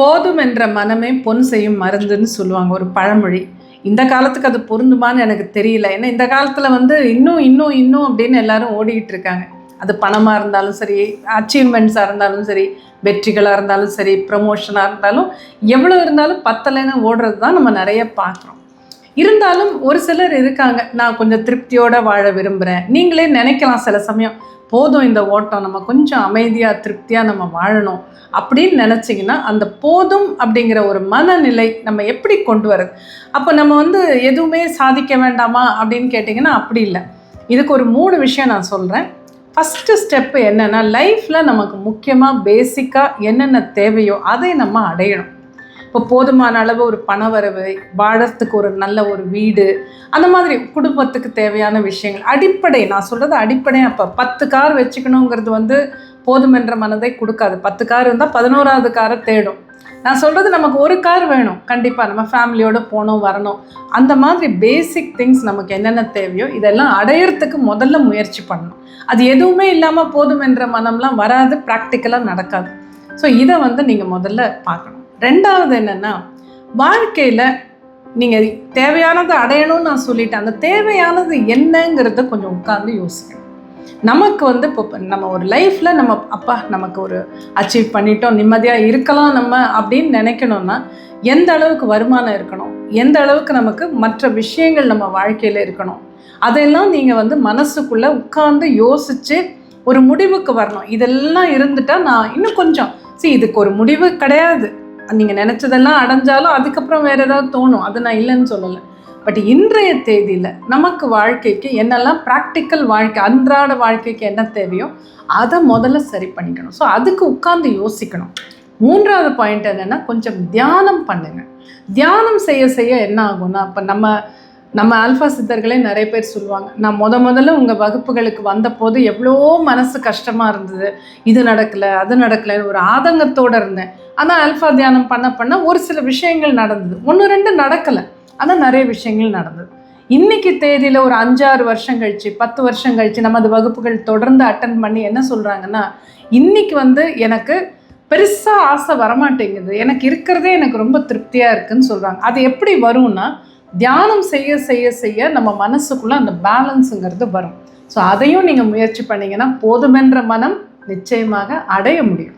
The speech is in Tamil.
போதும் என்ற மனமே பொன் செய்யும் மருந்துன்னு சொல்லுவாங்க ஒரு பழமொழி. இந்த காலத்துக்கு அது பொருந்துமான்னு எனக்கு தெரியல. ஏன்னா இந்த காலத்தில் வந்து இன்னும் இன்னும் இன்னும் அப்படின்னு எல்லாரும் ஓடிக்கிட்டு இருக்காங்க. அது பணமாக இருந்தாலும் சரி அச்சீவ்மெண்ட்ஸாக இருந்தாலும் சரி வெற்றிகளாக இருந்தாலும் சரி ப்ரமோஷனாக இருந்தாலும் எவ்வளோ இருந்தாலும் பத்தலைன்னு ஓடுறது தான் நம்ம நிறைய பார்க்குறோம். இருந்தாலும் ஒரு சிலர் இருக்காங்க நான் கொஞ்சம் திருப்தியோடு வாழ விரும்புகிறேன் நீங்களே நினைக்கலாம் சில சமயம் போதும் இந்த ஓட்டம் நம்ம கொஞ்சம் அமைதியாக திருப்தியாக நம்ம வாழணும் அப்படின்னு நினச்சிங்கன்னா அந்த போதும் அப்படிங்கிற ஒரு மனநிலை நம்ம எப்படி கொண்டு வர்றது? அப்போ நம்ம வந்து எதுவுமே சாதிக்க வேண்டாமா அப்படின்னு கேட்டிங்கன்னா அப்படி இல்லை. இதுக்கு ஒரு மூணு விஷயம் நான் சொல்கிறேன் ஃபஸ்ட்டு ஸ்டெப்பு என்னென்னா லைஃப்பில் நமக்கு முக்கியமாக பேசிக்காக என்னென்ன தேவையோ அதை நம்ம அடையணும். இப்போ போதுமான அளவு ஒரு பண வரவு வாழறதுக்கு ஒரு நல்ல ஒரு வீடு அந்த மாதிரி குடும்பத்துக்கு தேவையான விஷயங்கள். அடிப்படை நான் சொல்கிறது அடிப்படை. அப்போ பத்து கார் வச்சுக்கணுங்கிறது வந்து போதுமென்ற மனதை கொடுக்காது. பத்து கார் இருந்தால் பதினோராவது காரை தேடும். நான் சொல்கிறது நமக்கு ஒரு கார் வேணும். கண்டிப்பாக நம்ம ஃபேமிலியோடு போகணும் வரணும். அந்த மாதிரி பேசிக் திங்ஸ் நமக்கு என்னென்ன தேவையோ இதெல்லாம் அடையிறதுக்கு முதல்ல முயற்சி பண்ணணும். அது எதுவுமே இல்லாமல் போதும் என்ற மனம்லாம் வராது ப்ராக்டிக்கலாக நடக்காது. ஸோ இதை வந்து நீங்கள் முதல்ல பார்க்கணும். ரெண்டாவது என்னென்னா வாழ்க்கையில் நீங்கள் தேவையானதை அடையணும்னு நான் சொல்லிட்டேன். அந்த தேவையானது என்னங்கிறத கொஞ்சம் உட்காந்து யோசிக்கணும். நமக்கு வந்து இப்போ நம்ம ஒரு லைஃப்பில் நம்ம அப்பா நமக்கு ஒரு அச்சீவ் பண்ணிட்டோம் நிம்மதியாக இருக்கலாம் நம்ம அப்படின்னு நினைக்கணும்னா எந்த அளவுக்கு வருமானம் இருக்கணும்? எந்த அளவுக்கு நமக்கு மற்ற விஷயங்கள் நம்ம வாழ்க்கையில் இருக்கணும்? அதெல்லாம் நீங்கள் வந்து மனசுக்குள்ளே உட்காந்து யோசித்து ஒரு முடிவுக்கு வரணும். இதெல்லாம் இருந்துட்டால் நான் இன்னும் கொஞ்சம் சரி இதுக்கு ஒரு முடிவு கிடையாது. நீங்கள் நினச்சதெல்லாம் அடைஞ்சாலும் அதுக்கப்புறம் வேறு ஏதாவது தோணும். அது நான் இல்லைன்னு சொல்லலை. பட் இன்றைய தேதியில் நமக்கு வாழ்க்கைக்கு என்னெல்லாம் ப்ராக்டிக்கல் வாழ்க்கை அன்றாட வாழ்க்கைக்கு என்ன தேவையோ அதை முதல்ல சரி பண்ணிக்கணும். ஸோ அதுக்கு உட்காந்து யோசிக்கணும். மூன்றாவது பாயிண்ட் என்னென்னா கொஞ்சம் தியானம் பண்ணுங்கள் தியானம் செய்ய செய்ய என்ன ஆகும்னா இப்போ நம்ம நம்ம ஆல்ஃபா சித்தர்களே நிறைய பேர் சொல்லுவாங்க நான் முத முதல்ல உங்கள் வகுப்புகளுக்கு வந்தபோது எவ்வளோ மனசு கஷ்டமாக இருந்தது. இது நடக்கலை அது நடக்கலைன்னு ஒரு ஆதங்கத்தோடு இருந்தேன். ஆனால் அல்ஃபா தியானம் பண்ண பண்ண ஒரு சில விஷயங்கள் நடந்தது. ஒன்று ரெண்டு நடக்கலை. ஆனால் நிறைய விஷயங்கள் நடந்தது. இன்னைக்கு தேதியில் ஒரு அஞ்சாறு வருஷம் கழிச்சு பத்து வருஷம் கழிச்சு நமது வகுப்புகள் தொடர்ந்து அட்டன் பண்ணி என்ன சொல்கிறாங்கன்னா இன்னைக்கு வந்து எனக்கு பெருசாக ஆசை வரமாட்டேங்குது. எனக்கு இருக்கிறதே எனக்கு ரொம்ப திருப்தியாக இருக்குன்னு சொல்கிறாங்க அது எப்படி வரும்னா தியானம் செய்ய செய்ய செய்ய நம்ம மனசுக்குள்ளே அந்த பேலன்ஸுங்கிறது வரும். ஸோ அதையும் நீங்கள் முயற்சி பண்ணிங்கன்னா போதுமென்ற மனம் நிச்சயமாக அடைய முடியும்.